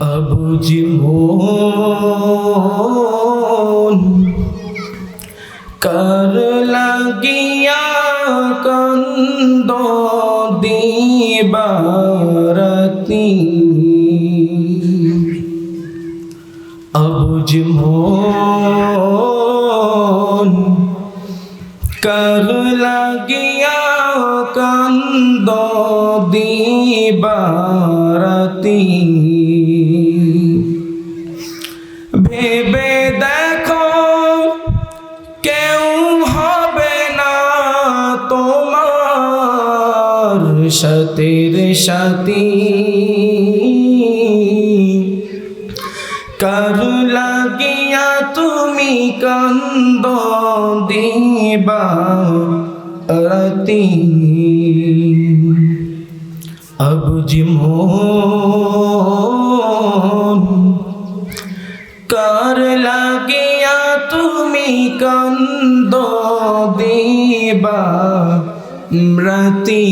অবুঝ মন কর লাগিয়া কন্দ দিবারতি অবুঝ মন কর লাগিয়া কন্দ দিবারতি ভেবে দেখো, কেউ হবে না তোমার সতের সাথী। কর লাগিয়া তুমি কন্দ দিবা রতি? মন কর লাগিয়া তুমি কন্দ দেবা মৃতি।